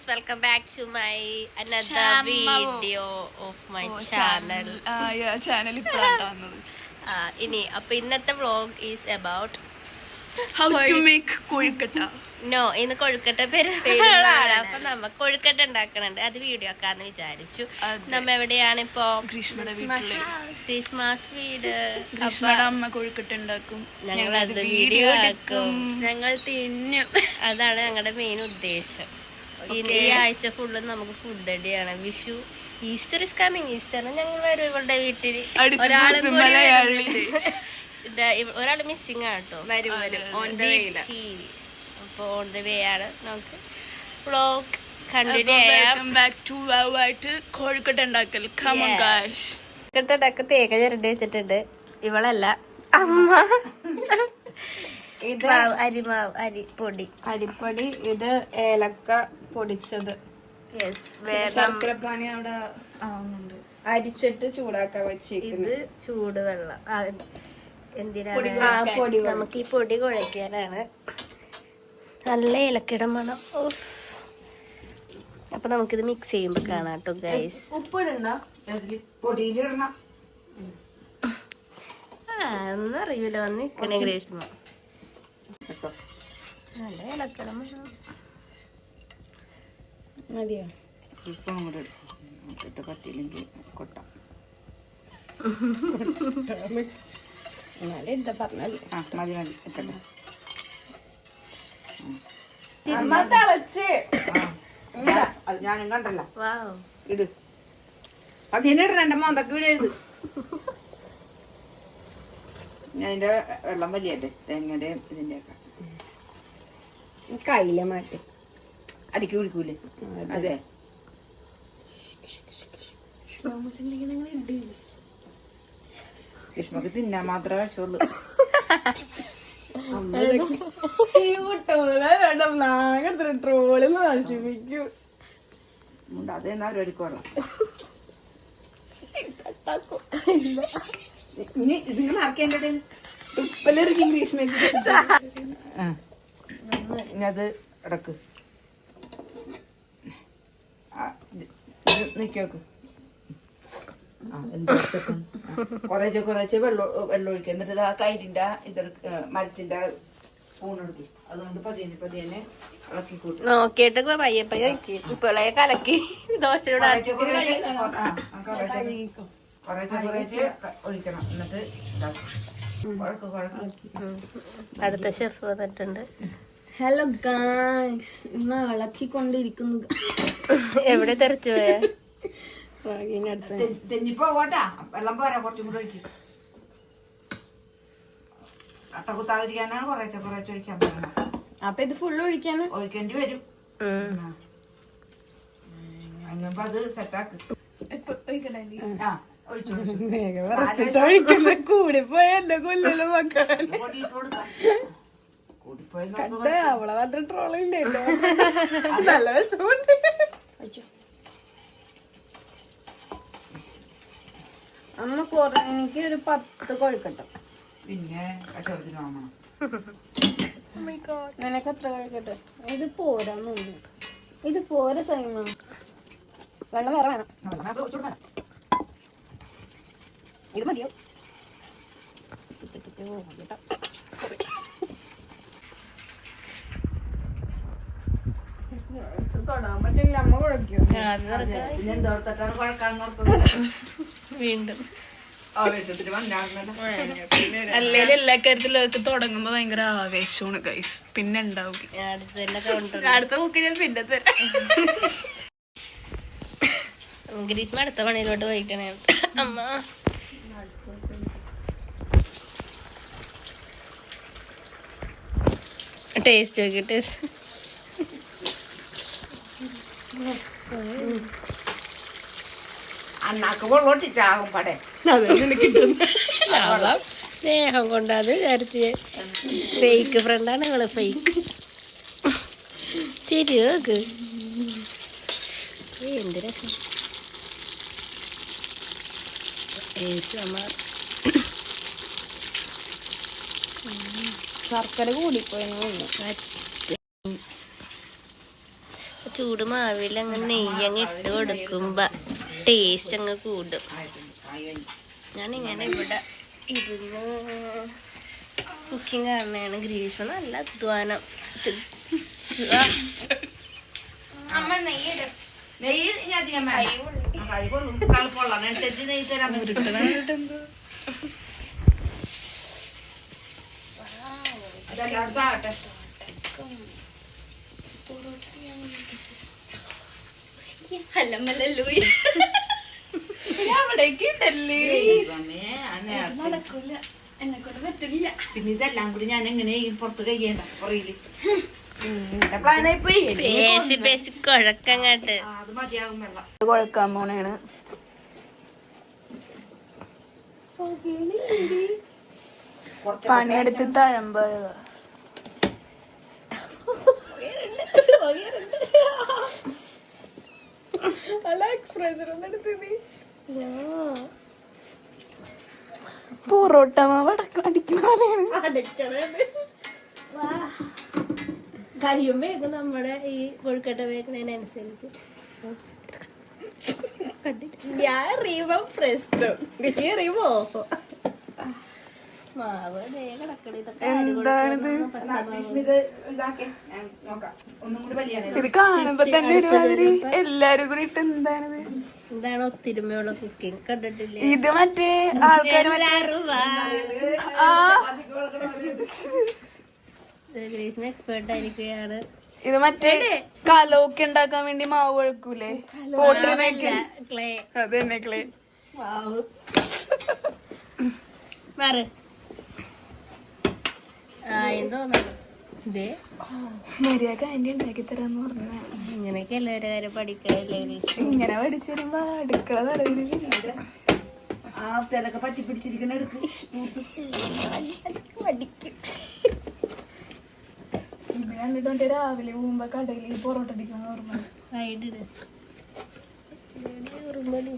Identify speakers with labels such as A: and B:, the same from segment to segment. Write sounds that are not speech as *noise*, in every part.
A: guys, welcome
B: back
A: to my another
B: video
A: of
B: my channel.
A: Channel ഇനി അപ്പൊ ഇന്നത്തെ vlog is about
B: how to make kozhukatta.
A: No ഇന്ന് കൊഴുക്കട്ട പെരുന്നാളാണ് *laughs* അപ്പൊ നമ്മ കൊഴുക്കട്ട ഉണ്ടാക്കണുണ്ട്. അത് വീഡിയോ ആക്കാന്ന് വിചാരിച്ചു. നമ്മ എവിടെയാണ് ഇപ്പോ?
B: ഗ്രീഷ്മയുടെ വീട്ടിൽ.
A: ക്രിസ്മസ് വീട്.
B: ഗ്രീഷ്മയുടെ അമ്മ കൊഴുക്കട്ട ഉണ്ടാക്കും.
A: ഞങ്ങൾ അത് വീഡിയോ ആക്കും ഞങ്ങൾ തിന്നും. അതാണ് ഞങ്ങളുടെ മെയിൻ ഉദ്ദേശം. ഈ ആഴ്ച ഫുള്ള് നമുക്ക് ഫുഡ് അടിയാണ് വിഷു ഈസ്റ്റർ ഇസ് കമ്മിങ് ഈസ്റ്ററിന് ഞങ്ങൾ വരും ഇവളുടെ വീട്ടിൽ. ഒരാൾ മിസ്സിങ് ആണ് കേട്ടോ
C: വരും വരും. ഓൺ ദ വേയില
A: അപ്പോൾ ഓൺ ദ വേ ആണ് നമുക്ക് വ്ളോഗ് കണ്ടിന്യൂ
B: അപ്പൊ
A: ചെയ്യാം.
B: ബാക്ക് ടു ആയിട്ട് കൊഴുക്കട്ട ഉണ്ടാക്കൽ. Guys.
A: ചിരണ്ടി വെച്ചിട്ടുണ്ട്. ഇവളല്ല. അമ്മ.
C: ഇത്
A: മാവ്, അരിമാവ് അരിപ്പൊടി പൊടി.
C: അരിപ്പൊടി ഇത് ഏലക്ക പൊടിച്ചത്.
B: ശർക്കരപ്പാനി അവിടെ ആവുന്നുണ്ട്.
C: അരിച്ചിട്ട് ചൂടാക്കാൻ വെച്ചിരിക്കുന്നത്
A: ഇത് ചൂടുവെള്ളം. എന്തിനാണ്? നമുക്ക് ഈ പൊടി കുഴയ്ക്കാനാണ് നല്ല ഇലക്കിട മണം. അപ്പൊ നമുക്കിത് മിക്സ് ചെയ്യുമ്പോ കാണാം കേട്ടോ ഗൈസ് ഒന്നും അറിയൂല വന്ന് നിക്കണേ ഗ്രേഷ്മ. നല്ല ഇലക്കിട മണം
C: മതിയോ?
D: ടീസ്പൂൺ കൂടെ എടുക്കും ഇട്ട് പറ്റിയില്ലെങ്കിൽ കൊട്ടാം.
C: എന്നാലും എന്താ പറഞ്ഞാൽ
D: ആ മതി മതി
C: അമ്മ തിളച്ച്.
D: അത് ഞാനും കണ്ടല്ല.
A: വാവ്
D: ഇട്. അതിനിടണം എന്റെ മോന്തൊക്കെ വിടരുത് ഞാൻ അതിന്റെ വെള്ളം വലിയല്ലേ തേങ്ങയുടെയും ഇതിന്റെയൊക്കെ
C: കയ്യിലെ മാറ്റി.
D: അടിക്ക് പിടിക്കൂലേ? അതെ. ഗ്രീഷ്മക്ക് തിന്നാൻ മാത്രമേ
C: ട്രോൾ നശിപ്പിക്കും.
D: അതേ ഒരു വെള്ളം. *laughs* ഇനി
C: ഇതിന്
D: ആ. ഇനി അത് ഇടയ്ക്ക് ആ, ഇത് ഇത് നിക്ക് നോക്ക്. ആ, എന്ത് എടുത്തേക്കും? ആ, കുറേശ്ശെ കുറേശ്ശെ വെള്ളം വെള്ളം ഒഴിക്കുക എന്നിട്ട് ആ കൈരിന്റെ ഇത് മരത്തിന്റെ സ്പൂൺ എടുക്കും. അതുകൊണ്ട് പതിയെ പതിയെ ഇളക്കി കൂട്ടും.
A: നോക്കിയിട്ട് പയ്യെ പയ്യെ. ഇപ്പോളെ കലക്കി ദോശയുടെ
D: ആ, ആ, കുറേശ്ശെ കുറേശ്ശെ ഒഴിക്കണം. എന്നിട്ട്
A: അടുത്ത ഷെഫ് വന്നിട്ടുണ്ട്.
C: ഹലോ ഗായ്സ് ഇന്ന് ഇളക്കിക്കൊണ്ടിരിക്കുന്നു
A: എവിടെ തെറിച്ചു പോയ?
D: തെന്നിപ്പോ പോട്ടാ. വെള്ളം പോരാ. കുറച്ചും കൂടെ ഒഴിക്കും. അട്ട കുത്താതിരിക്കാനാണ് കുറേച്ച കുറേച്ച ഒഴിക്കാൻ പറയുന്നത്.
C: അപ്പൊ ഇത് ഫുള്ള് ഒഴിക്കാന്?
D: ഒഴിക്കേണ്ടി വരും. അങ്ങനെ അത് സെറ്റാക്ക് ആ. ഒഴിച്ചു
C: ഒഴിക്കുന്ന കൂടിപ്പോയ എന്നെ കൊല്ലല്ലോ മക്കളെ. കണ്ടേ അവളെ മാത്രം ട്രോളില്ലല്ലോ നല്ല വിഷമുണ്ട് അമ്മ കൊറ എനിക്ക് ഒരു പത്ത് കൊഴുക്കട്ടെ.
D: പിന്നെ വാങ്ങണം.
C: നിനക്ക് എത്ര കൊഴുക്കട്ടെ? ഇത് പോരാന്നു ഇത് പോരാ സൈമ. വെള്ളം വേറെ വേണം
D: അത് കുറച്ച് കൊടുക്കാം.
C: ഇത് മതിയോ തൊടാൻ പറ്റില്ല അമ്മ കുഴക്കും
D: പിന്നെ എന്തോടത്തൊക്കെയാണ്
A: വീണ്ടും.
D: വന്നാണല്ലോ
B: അല്ലെങ്കിൽ എല്ലാ കാര്യത്തിലും ഒക്കെ തുടങ്ങുമ്പോ ഭയങ്കര ആവേശമാണ് ഗൈസ് പിന്നെ ഉണ്ടാവും. അടുത്ത ബുക്ക് ഞാൻ പിന്നെ തരാം.
A: ഗ്രീഷ്മ അടുത്ത പണിയിലോട്ട് പോയിക്കണേ അമ്മ. ടേസ്റ്റ്
D: അണ്ണാക്ക് പടേ.
A: അവ സ്നേഹം കൊണ്ടാന്ന് വിചാരിച്ച്. ഫേക്ക് ഫ്രണ്ടാണ് ഞങ്ങൾ ഫേക്ക് ശരി നോക്ക്. എന്തിനാ എന്ത് രസം. ASMR.
C: ശർക്കര കൂടിപ്പോയെന്ന് തോന്നുന്നു.
A: ചൂട് മാവിൽ അങ്ങ് നെയ്യ് അങ്ങ് ഇട്ട് കൊടുക്കുമ്പോ ടേസ്റ്റ് അങ്ങ് കൂടും. ഞാനിങ്ങനെ ഇങ്ങനെ ഇവിടെ ഇരുന്ന് കുക്കിംഗ് കാണുന്നതാണ് ഗ്രീഷ്മ നല്ല അധ്വാനം. അമ്മ നെയ്യ്
D: നെയ്യ് ഞാൻ അധികം അനുസരിച്ച് നെയ്യ് തരാൻ പറ്റും.
B: കൊണ്ട് പറ്റില്ല
D: പിന്നെ ഇതെല്ലാം കൂടി ഞാൻ എങ്ങനെ പുറത്ത് കഴിയണ്ട? പുറയിൽ പ്ലാനായി പോയി?
A: പേസി പേസി കുഴക്കങ്ങാട്ട്.
D: ആ, അത് മതിയാകും വെള്ളം.
B: കുഴക്കാൻ പോണേണ്. പണിയെടുത്ത് നീ. പൊറോട്ട മാവ് അടിക്കണ പോലെയാണ്.
A: നമ്മുടെ ഈ കൊഴുക്കട്ട വേക്കുന്നതിനനുസരിച്ച്
C: ഞാൻ അറിയുമ്പോ പ്രശ്നം. നീ റീവോ?
A: മാവ് ദേ കിടക്കണ ഇതൊക്കെ
B: എന്താണിത്
D: ഇത് ഇതാക്കേ. ഞാൻ ഒന്നും കൂടി വലിയ
B: ഇത് കാണുമ്പോ തന്നെ ഒരുമാതിരി എല്ലാരും കൂടി ഇട്ട് എന്താണിത്?
A: ഇതാണ് ഒത്തിരുമയുള്ള കുക്കിംഗ് കണ്ടിട്ടില്ലേ?
B: ഇത് മറ്റേ ആൾക്കാർ
A: ഗ്രീസ്മ എക്സ്പേർട്ട് ആയിരിക്കുകയാണ്.
B: ഇത് മറ്റേ കലോക്കെ ഉണ്ടാക്കാൻ വേണ്ടി മാവ് ഒഴുക്കൂലേ? അതെന്നെ
A: ക്ലേ
B: അത് തന്നെ ക്ലേ
A: മാറ്. ആ എന്തോന്നു ഇതേ
B: മര്യാദ ആന്റി ഉണ്ടാക്കി തരാന്ന് പറഞ്ഞ.
A: ഇങ്ങനെയൊക്കെ എല്ലാവരും കാര്യം പഠിക്കാറില്ലേ
B: ഇങ്ങനെ പഠിച്ചു വരുമ്പോ അടുക്കള തടവിൽ
D: ആ പറ്റി പിടിച്ചിരിക്കണ എടുക്ക്.
B: ഇത് കണ്ടിട്ട് മറ്റേ രാവിലെ പോകുമ്പോ കടയിൽ പൊറോട്ട അടിക്കുന്ന ഓർമ്മ.
A: വൈകിട്ട് നെയ്യാറുതേ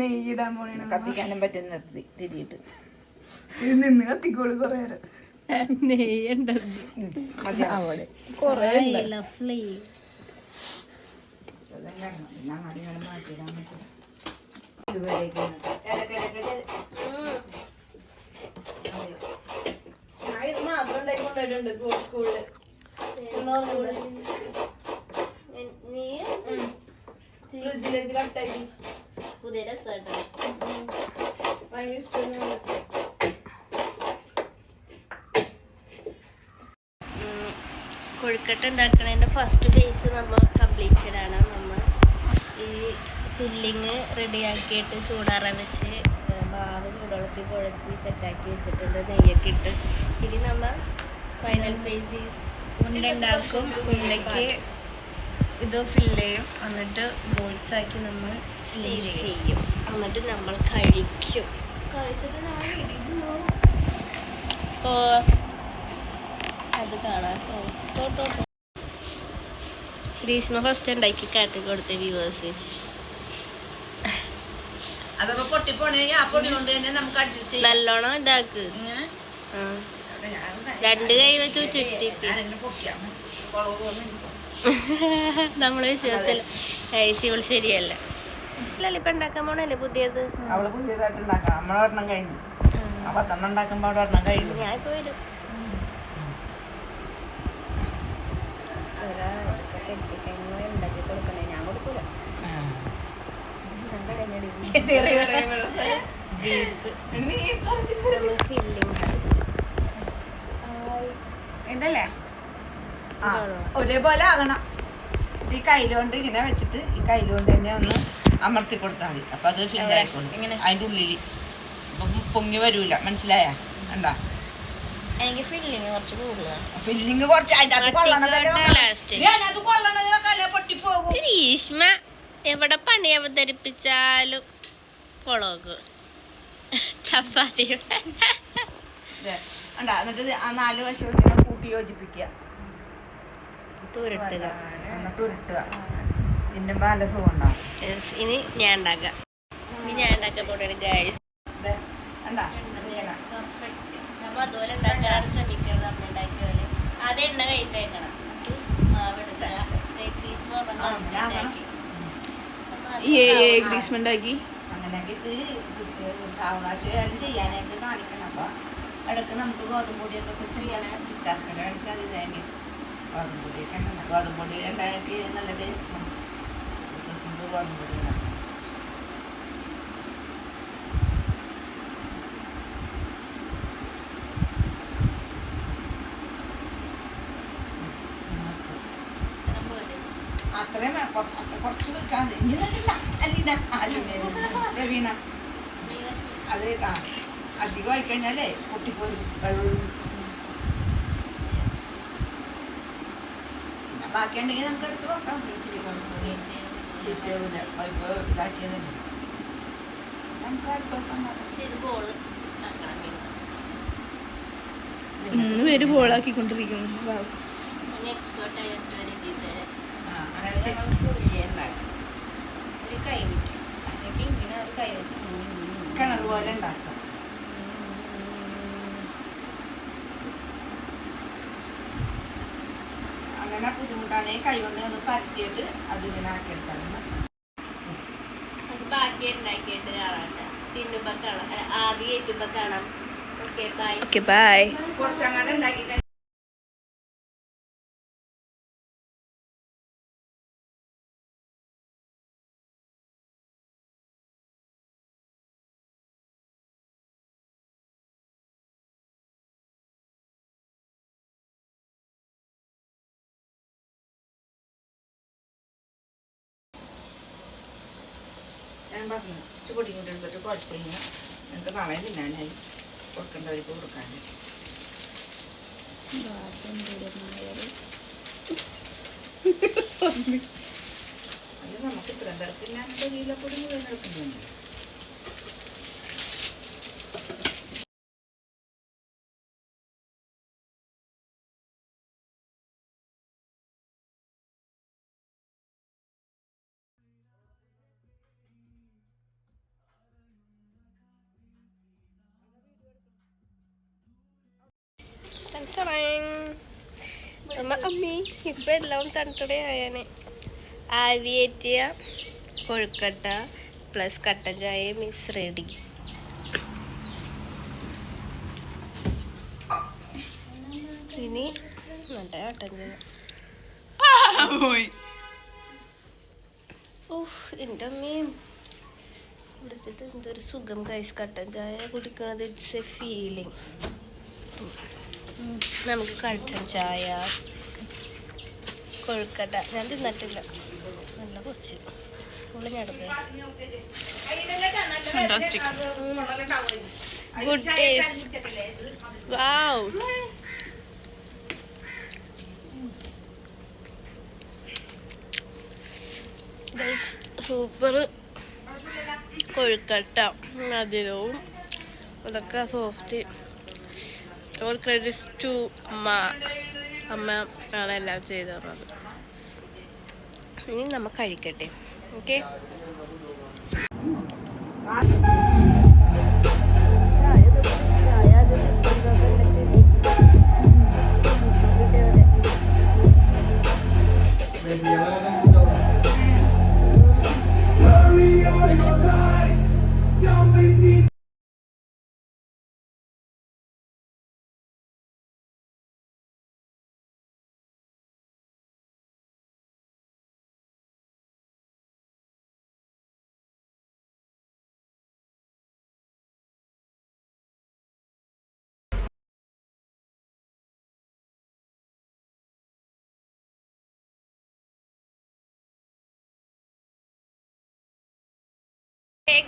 B: നെയ്യിടാൻ പോണേണ്
D: കത്തിക്കാനും പറ്റുന്ന നിർത്തി തിരിയിട്ട്.
B: ഇത് നിന്ന് കത്തിക്കോളൂ കൊറേ നേരം. മാത്രം ഉണ്ടാക്കി കൊണ്ടുപോയിട്ടുണ്ട്
A: സ്കൂളിൽ.
B: ഫ്രിഡ്ജിൽ വെച്ച് കട്ടാക്കി
A: പുതിയ രസമായിട്ടോ
B: ഭയങ്കര ഇഷ്ടമാണ്.
A: കൊഴുക്കട്ട ഉണ്ടാക്കണതിന്റെ ഫസ്റ്റ് ഫേസ് നമ്മൾ കംപ്ലീറ്റഡ് ആണ് നമ്മൾ ഈ ഫില്ലിങ് റെഡിയാക്കിയിട്ട് ചൂടാറാൻ വെച്ച് മാവ് ചൂടുവെള്ളത്തിൽ കുഴച്ച് സെറ്റാക്കി വെച്ചിട്ടുണ്ട്. നെയ്യൊക്കെ ഇട്ട്. ഇനി നമ്മൾ ഫൈനൽ ഫേസ്
B: ഉണ്ട ഉണ്ടാക്കും. ഉണ്ടയ്ക്ക് ഇത് ഫില്ല് ചെയ്യും. എന്നിട്ട് ബോൾസ് ആക്കി നമ്മൾ
A: സ്റ്റീം ചെയ്യും. എന്നിട്ട് നമ്മൾ കഴിക്കും.
B: കഴിച്ചിട്ട്
A: അത് കാണാം. ഗ്രീഷ്മ ഫസ്റ്റ് ഉണ്ടാക്കി കാട്ടി കൊടുത്ത വ്യൂവേഴ്സ്
D: അതപ്പോ പൊട്ടിപ്പോണേ. ആ പൊടി കൊണ്ട് തന്നെ നമുക്ക് അഡ്ജസ്റ്റ്
A: നല്ലോണം ഇതാക്ക്. രണ്ട് കൈ വെച്ച് ചുറ്റിക്ക്. നമ്മളെ വിശ്വാസത്തിൽ ശിവൾ ശരിയല്ല. അല്ലല്ലോ ഇപ്പൊ ഉണ്ടാക്കാൻ പോണല്ലേ പുതിയത്?
D: അവൾ പുതിയതായിട്ട് ഉണ്ടാക്കണം നമ്മളെ ഒരെണ്ണം കഴിഞ്ഞു. അപ്പൊ ഉണ്ടാക്കുമ്പോ അവിടെ ഒരെണ്ണം കഴിഞ്ഞു.
A: ഞാൻ ഇപ്പൊ വരും
D: ഉണ്ടല്ലേ ഒരേപോലെ ആകണം. ഈ കയ്യിലുകൊണ്ട് ഇങ്ങനെ വെച്ചിട്ട് ഈ കയ്യിലുകൊണ്ട് തന്നെ ഒന്ന് അമർത്തി കൊടുത്താൽ മതി. അപ്പൊ അത് ഫിൽ ഇങ്ങനെ? അതിന്റെ ഉള്ളിൽ പൊങ്ങി വരൂല. മനസ്സിലായ? എന്താ
A: എനിക്ക് കുറച്ച് കൂടുതലാണ്
D: ഫില്ലിങ് കുറച്ച്. അതിനകത്ത് കൊള്ളണത് പൊട്ടിപ്പോകും.
A: ഗ്രീഷ്മ എവിടെ പണി അവതരിപ്പിച്ചാലും പൊളോക്ക്. ചപ്പാത്തി.
D: എന്നിട്ട് ആ നാല് വശവും കൂട്ടി യോജിപ്പിക്കുക.
A: ഉരുട്ടുക
D: എന്നിട്ട് ഉരുട്ടുക ഇതിന്റെ നല്ല സുഖം ഉണ്ടാവും
A: ഇനി ഞാൻ ഉണ്ടാക്കാം. ഇനി ഞാൻ ഉണ്ടാക്കാൻ പോണേ ഗൈസ്. പെർഫെക്റ്റ് നമ്മ അതുപോലെ ഉണ്ടാക്കാനാണ് ശ്രമിക്കണം നമ്മൾ ഉണ്ടാക്കിയ പോലെ. ആദ്യം എണ്ണ കൈ തേക്കണം
C: ഗ്രീസ്മ ഉണ്ടാക്കി.
D: അങ്ങനെയൊക്കെ ഇത് സാവകാശം ചെയ്യാനായിട്ട് കാണിക്കണം. അപ്പൊ ഇടയ്ക്ക് നമുക്ക് ഗോതമ്പ് പൊടിയൊക്കെ ഒക്കെ ചെയ്യണം ശർക്കര അടിച്ചാൽ അത് തേങ്ങ ഗോതമ്പ് പൊടിയൊക്കെ ഉണ്ടെങ്കിൽ ഗോതമ്പ് പൊടി ഉണ്ടാക്കി നല്ല ടേസ്റ്റാണ് ഗോതമ്പ് പൊടി ഉണ്ടാക്കും അത്രയും. കുറച്ച് വെക്കാൻ അലീന, പ്രവീണ. അത് അധികം ആയിക്കഴിഞ്ഞാലേ പൊട്ടിപ്പോരും. വെള്ളം പിന്നെ ബാക്കിയുണ്ടെങ്കിൽ നമുക്ക് എടുത്ത് വെക്കാം. ഫ്രിഡ്ജിൽ കൊണ്ടുപോയി. ചീത്തയാവൂല. ഇപ്പൊ ഇതാക്കിയതല്ലേ. നമുക്ക് അടുത്ത ദിവസം നോക്കാം.
A: ഇത് ബോൾ ആക്കണം പിന്നെ
C: മൂന്ന് പേര് ബോളാക്കിക്കൊണ്ടിരിക്കുന്നു.
A: കിണർ പോലെ ആയിട്ട് ഒരു ഇതിൽ
D: ആ, അങ്ങനെ ചെയ്ത്
B: ഒരു കൈ വയ്ക്കും അല്ലെങ്കിൽ ഇങ്ങനെ ഒരു കൈ വെച്ച് ഇങ്ങനെ ഇങ്ങനെ ഇങ്ങനെ.
D: കിണർ പോലെ ഉണ്ടാക്കാം ബുദ്ധിമുട്ടാണെങ്കിൽ കൈ കൊണ്ട് ഒന്ന് പരത്തിയിട്ട് അതിങ്ങനെ
A: അത് ബാക്കി ഉണ്ടാക്കിയിട്ട് കാണാം തിന്നുമ്പോ കാണാം. ആവി കയറ്റുമ്പോ കാണാം. ഓക്കെ ബൈ
C: ഓക്കെ ബൈ
D: കുറച്ചങ്ങനെ ഉണ്ടാക്കി ഞാൻ പറഞ്ഞു കുറച്ച് പൊടി കൂടി എടുത്തിട്ട് കുറച്ച് കഴിഞ്ഞാൽ എനിക്ക് നാളെ തിന്നാനായി. കൊടുക്കേണ്ടവർക്ക് കൊടുക്കാൻ അത് നമുക്ക് ഇത്രയും തരത്തിൽ ഞാൻ കിലോപ്പൊടി മുഴുവൻ എടുക്കുന്നുണ്ട്
A: എല്ലാം തണുത്തടെ ആയാനെ. ആവിയേറ്റിയ കൊഴുക്കട്ട പ്ലസ് കട്ടൻ ചായ മിസ് റെഡി ഇനി നല്ല കട്ടൻ ചായ. ഓഹ് എന്റെ അമ്മയും കുടിച്ചിട്ട് എന്തൊരു സുഖം കൈസ് കട്ടൻ ചായ കുടിക്കണത് ഇറ്റ്സ് എ ഫീലിംഗ് നമുക്ക് കട്ടൻ ചായ കൊഴുക്കട്ട. ഞാൻ തിന്നിട്ടില്ല. നല്ല കൊച്ച്. ഉള്ള. വാവ് സൂപ്പർ കൊഴുക്കട്ട. മധുരവും അതൊക്കെ സോഫ്റ്റ് ഓൾ ക്രെഡിറ്റ്സ് ടു അമ്മ അമ്മ ആണ് ചെയ്തു തന്നത് ഇനി നമുക്ക് കഴിക്കട്ടെ. ഓക്കെ?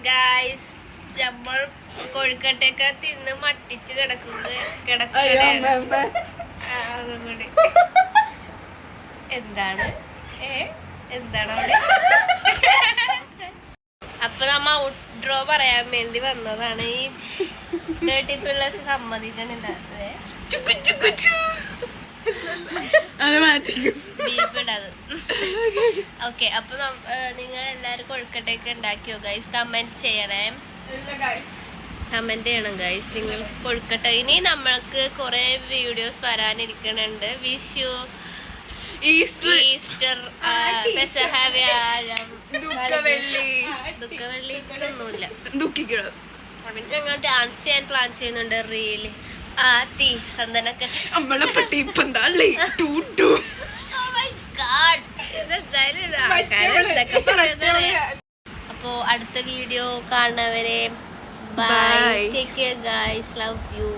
A: ഗായ്സ് നമ്മൾ കോഴിക്കട്ടയൊക്കെ തിന്ന് മട്ടിച്ച് കിടക്കുക കിടക്കുകയാണ് ആ, എന്താണ്? ഏ എന്താണ് അവിടെ? അപ്പൊ നമ്മ ഔട്ട്ഡ്രോ പറയാൻ വേണ്ടി വന്നതാണ് ഈ നേട്ടിപ്പിള്ള പിള്ളേഴ്സ് സമ്മതിക്കണില്ല?
B: അത് മാറ്റിക്കും
A: ഓക്കെ അപ്പൊ നിങ്ങൾ എല്ലാവർക്കും കൊഴുക്കട്ടയൊക്കെ ഉണ്ടാക്കിയോ? ഗൈസ് കമന്റ് ചെയ്യണേ. കമന്റ് ചെയ്യണം ഗൈസ് നിങ്ങൾ കൊഴുക്കട്ട ഇനി നമ്മൾക്ക് കുറെ വീഡിയോസ് വരാനിരിക്കണുണ്ട്. വിഷു
B: ഈസ്റ്റർ
A: ഈസ്റ്റർ ആ, പെസഹ വ്യാഴം
B: ദുഃഖവെള്ളി.
A: ദുഃഖവെള്ളി ഒന്നുമില്ല
B: ദുഃഖിക്കണം.
A: പിന്നെ ഞങ്ങൾ ഡാൻസ് ചെയ്യാൻ പ്ലാൻ ചെയ്യുന്നുണ്ട് റീൽ
B: നമ്മളെ പട്ടി ഇപ്പം ടൂട്ടു
A: Oh. അപ്പോ അടുത്ത വീഡിയോ കാണുന്നവരെ bye take care guys love you.